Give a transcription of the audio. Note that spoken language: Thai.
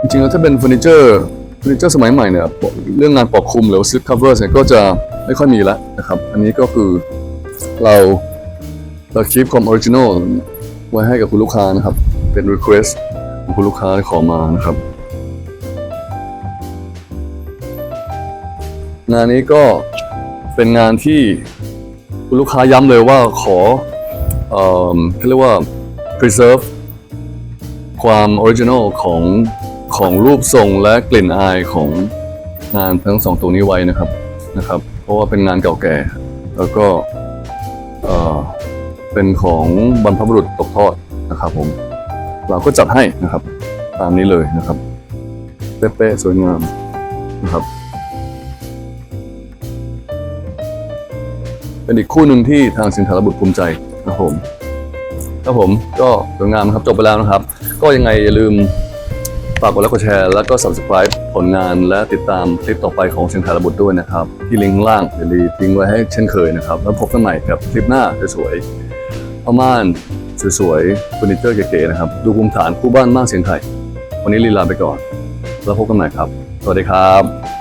จริงๆแล้วถ้าเป็นเฟอร์นิเจอร์เฟอร์นิเจอร์สมัยใหม่เนี่ยเรื่องงานปกคลุมหรือซิปคัฟเวอร์เนี่ยก็จะไม่ค่อยมีแล้วนะครับ อันนี้ก็คือเราเราคีปความออริจินอลไว้ให้กับคุณลูกค้านะครับ เป็น request ของคุณลูกค้าที่ขอมานะครับ งานนี้ก็เป็นงานที่คุณลูกค้าย้ำเลยว่าขอเอ่อเขาเรียกว่า preserve ความออริจินอลของ ของรูปทรงและกลิ่นอายของงานทั้งสองตัวนี้ไว้นะครับนะครับ เพราะว่าเป็นงานเก่าแก่ แล้วก็เอ่อเป็นของบรรพบุรุษตกทอดนะครับผมเราก็จัดให้นะครับ ตามนี้เลยนะครับเป๊ะๆสวยงามนะครับเป็นอีกคู่หนึ่งที่ทางสินค้ารบุตรภูมิใจนะครับผมครับผมก็สวยงามนะครับจบไปแล้วนะครับ ก็ยังไงอย่าลืม ฝากกดไลค์กดแชร์แล้วก็ subscribe ผลงานและติดตามคลิปต่อไปของเชียงไทยระบุด้วยนะครับ ที่ลิงก์ล่างอย่าลืมทิ้งไว้ให้เช่นเคยนะครับ แล้วพบกันใหม่กับคลิปหน้าสวยๆผ้าม่านสวยๆเฟอร์นิเจอร์เก๋ๆนะครับ ดูภูมิฐานคู่บ้านมากเสียงไทย วันนี้ลีลาไปก่อน แล้วพบกันใหม่ครับ สวัสดีครับ